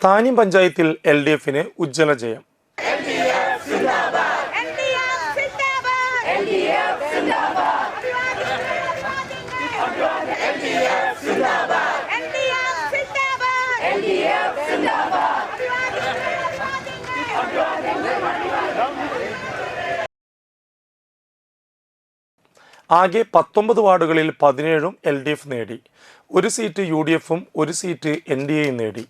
താന്യം പഞ്ചായത്തിൽ L D എഫിന് ഉജ്ജ്വല ജയം! ആകെ പത്തൊമ്പത് വാർഡുകളിൽ പതിനേഴും എൽ ഡി എഫ് നേടി ഒരു സീറ്റ് യു ഡി എഫും ഒരു സീറ്റ് എൻ ഡി എയും നേടി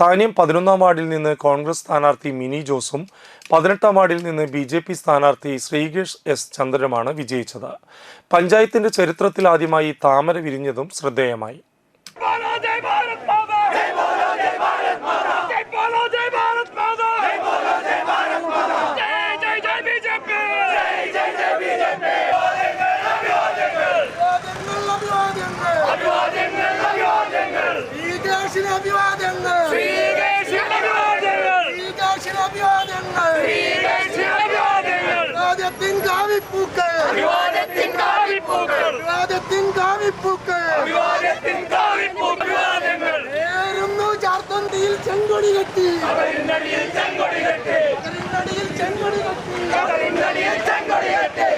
താനിയം പതിനൊന്നാം വാർഡിൽ നിന്ന് കോൺഗ്രസ് സ്ഥാനാർത്ഥി മിനി ജോസും പതിനെട്ടാം വാർഡിൽ നിന്ന് ബി ജെ പി സ്ഥാനാർത്ഥി ശ്രീകേഷ് എസ് ചന്ദ്രനുമാണ് വിജയിച്ചത്. പഞ്ചായത്തിന്റെ ചരിത്രത്തിൽ ആദ്യമായി താമര വിരിഞ്ഞതും ശ്രദ്ധേയമായി. അഭിവാദ്യങ്ങൾ അഭിവാദ്യങ്ങൾ. അഭിവാദ്യങ്ങൾ. காவி பூக்கள் விவாதத்தின் காவி பூக்கள் விவாதத்தின் காவி பூக்கள் விவாதத்தின் காவி விவாதங்கள் ஏறும் ஜார்த்தந்தியில் செங்கொடி கட்டி. அவரின் நடியில் செங்கொடி கட்டி. அவரின் நடியில் செங்கொடி கட்டி. அவரின் செங்கொடி கட்டி.